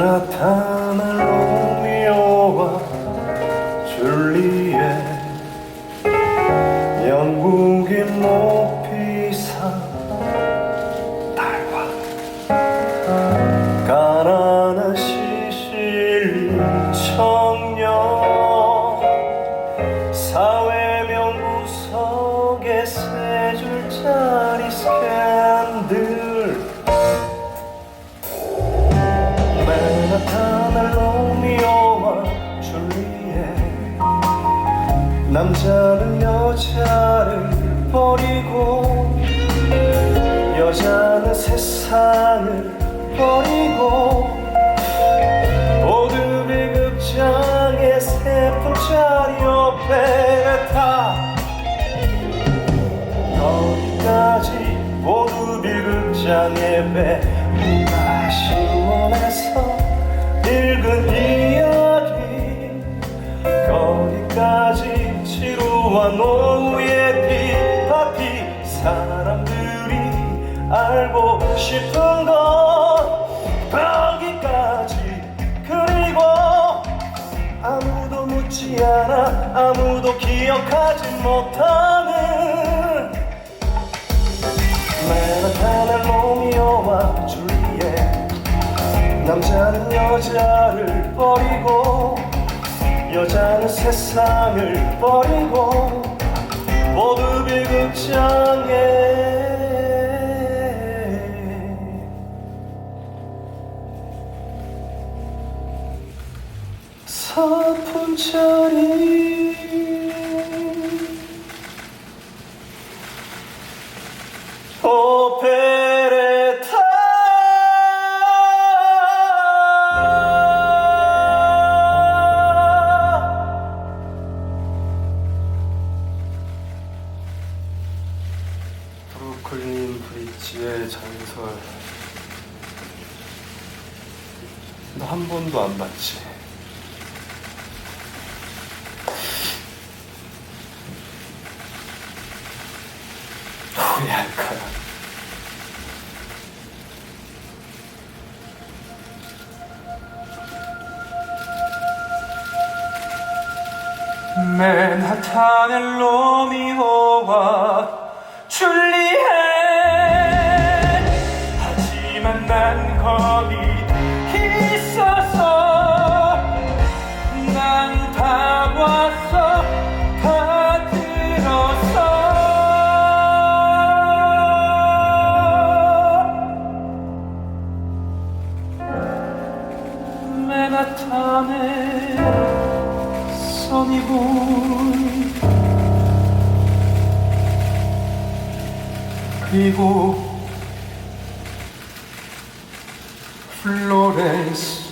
나타난 로미오와 줄리엣 영국인 모피사 달과 가난한 시실리 청년 사회명 구석의 세 줄짜리 스캔들 남자는 여자를 버리고 여자는 세상을 버리고 모두비 극장의 세 분짜리 오페레타 거기까지 모두 비극장의 배우가 시원해서 읽은 이야기 지루한 오후의 디파티 사람들이 알고 싶은 건 거기까지 그리고 아무도 묻지 않아 아무도 기억하지 못하는 맨하탄의 로미오와 줄리엣 남자는 여자를 버리고 여자는 세상을 버리고 모두 비극장에 사푼짜리 브루클린 브릿지의 전설. 너 한 번도 안 봤지. 후회할 거야. 맨하탄의 로미오와 줄리엣 하지만 난 거기 있었어 난다 봤어 다 들었어. 맨하탄의 써니보이 그 리고 플로렌스